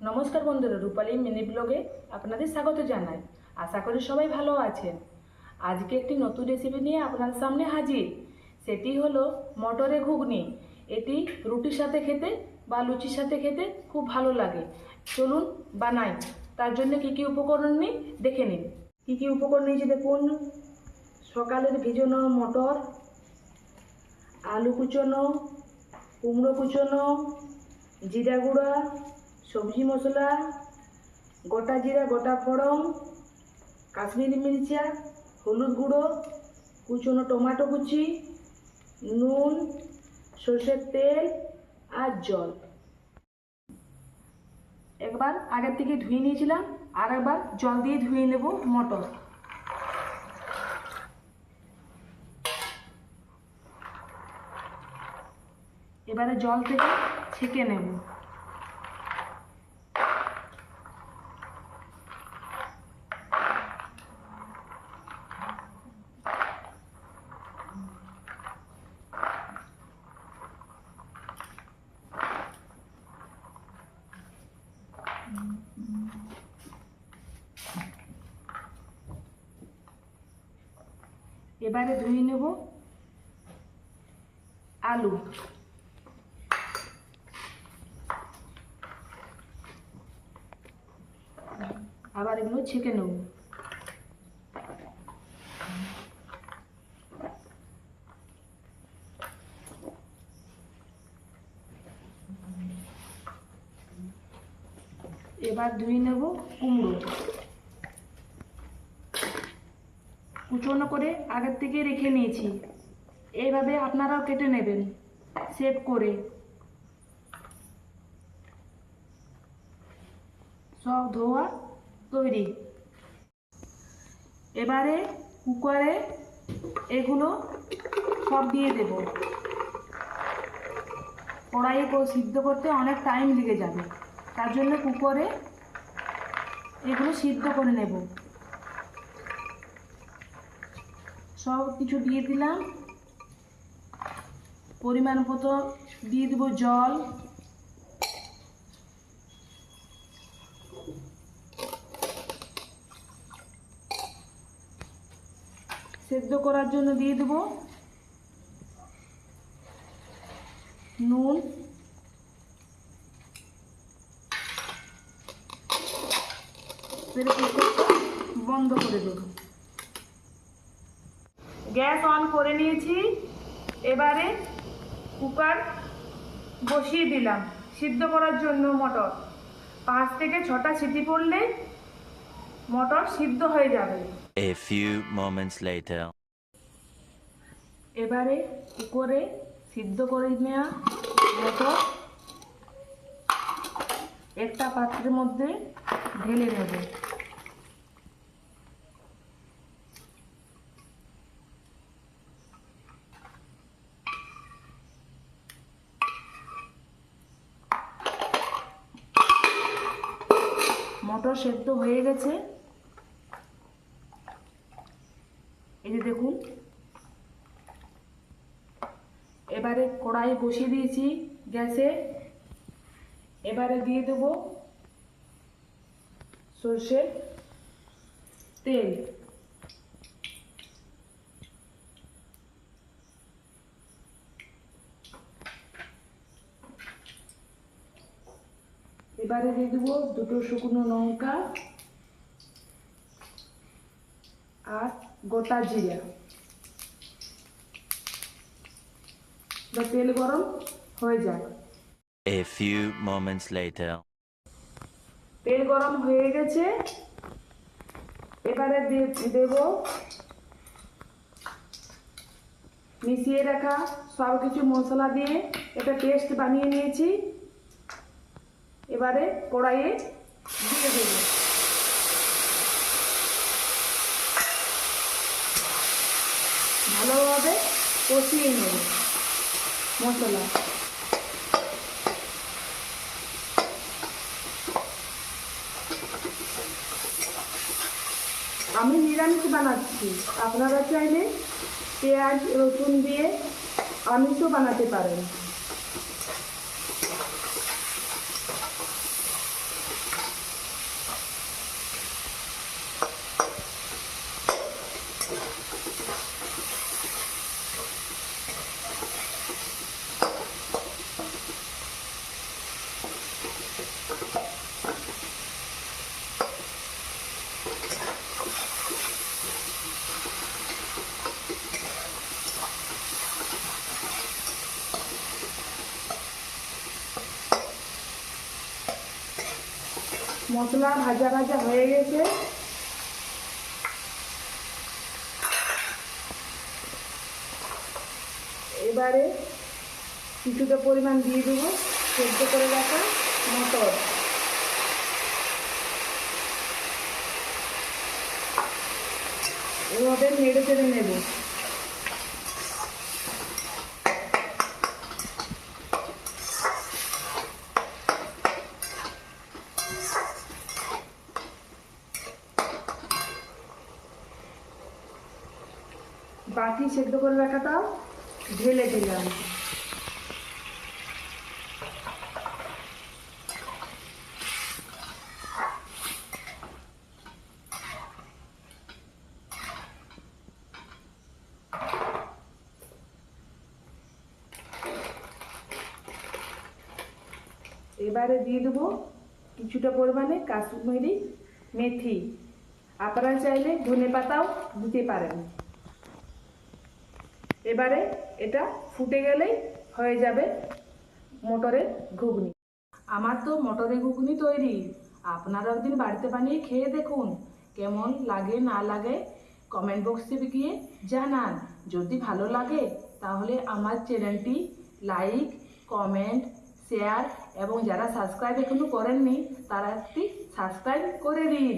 নমস্কার বন্ধুরা, রূপালী মিনি ব্লগে আপনাদের স্বাগত জানাই। আশা করি সবাই ভালো আছেন। আজকে একটি নতুন রেসিপি নিয়ে আপনার সামনে হাজির। সেটি হলো মটরে ঘুগনি। এটি রুটির সাথে খেতে বা লুচির সাথে খেতে খুব ভালো লাগে। চলুন বানাই। তার জন্য কি কি উপকরণ নিই, দেখে নিন। কি কি উপকরণ নিয়েছি দেখুন। সকালের ভিজানো মটর, আলু কুচোনো, কুমড়ো কুচোনো, জিরা গুঁড়া সবজি মশলা, গোটা জিরা, গোটা ফড়ং কাশ্মীরি মির্চা, হলুদ গুঁড়ো, কুচনো টমেটো কুচি, নুন, সর্ষের তেল আর জল। একবার আগের থেকে ধুয়ে নিয়েছিলাম, আর একবার জল দিয়ে ধুয়ে নেব মটর। এবারে জল থেকে ছেঁকে নেব। এবারে ধুয়ে নেব আলু। আবার এগুলো ছেঁকে নেব। এবার ধুয়ে নেব কুমড়ো। কুচনো করে আগের থেকে রেখে নিয়েছি। এইভাবে আপনারাও কেটে নেবেন। সেভ করে। সব ধোয়া তৈরি। এবারে কুকারে এগুলো সব দিয়ে দেব। কড়াইয়ে সিদ্ধ করতে অনেক টাইম লেগে যাবে। তার জন্য কুকারে এগুলো সিদ্ধ করে নেব। সব কিছু দিয়ে দিলাম। পরিমাণ মতো দিয়ে দেবো জল। সেদ্ধ করার জন্য দিয়ে দেব নুন। বন্ধ করে দেব। গ্যাস অন করে নিয়েছি। এবারে কুকার বসিয়ে দিলাম সিদ্ধ করার জন্য মটর। পাঁচ থেকে ছটা সিটি পড়লে মটর সিদ্ধ হয়ে যাবে। A few moments later. এবারে কুকরে সিদ্ধ করে নেওয়া মটর একটা পাত্রের মধ্যে ঢেলে নেব। মটর সেদ্ধ হয়ে গেছে। এই যে দেখুন। এবারে কড়াই বসিয়ে দিয়েছি গ্যাসে। এবারে দিয়ে দেব সর্ষের তেল। এবারে দিয়ে দেবো দুটো শুকনো লঙ্কা আর গোটা জিরা। তেল গরম হয়ে যাক। A few moments later. তেল গরম হয়ে গেছে। এবারে দেব মিশিয়ে রাখা সব কিছু মশলা দিয়ে। এটা পেস্ট বানিয়ে নিয়েছি। এবারে কড়াইয়ে দিয়ে দেব। ভালোভাবে কষিয়ে নেব মশলা। আমি নিরামিষ বানাচ্ছি। আপনারা চাইলে পেঁয়াজ, রসুন দিয়ে আমিষও বানাতে পারেন। মশলা ভাজা ভাজা হয়ে গেছে। এবারে কিছুটা পরিমাণ দিয়ে দেবো, সেদ্ধ করে রাখা মটর। এভাবে নেড়ে চেড়ে নেব। বাকি সেদ্ধ করে রাখাটাও ঢেলে দিলাম। এবারে দিয়ে দেবো কিছুটা পরিমাণে কাশ্মীরি মেথি। আপনারা চাইলে ধনে পাতাও দিতে পারেন। এবারে এটা ফুটে গেলেই হয়ে যাবে মটরের ঘুগনি। আমার তো মটরের ঘুগনি তৈরি। আপনারা একদিন বাড়িতে বানিয়ে খেয়ে দেখুন, কেমন লাগে না লাগে কমেন্ট বক্সে গিয়ে জানান। যদি ভালো লাগে, তাহলে আমার চ্যানেলটি লাইক, কমেন্ট, শেয়ার এবং যারা সাবস্ক্রাইব এখনও করেননি, তারা একটি সাবস্ক্রাইব করে দিন।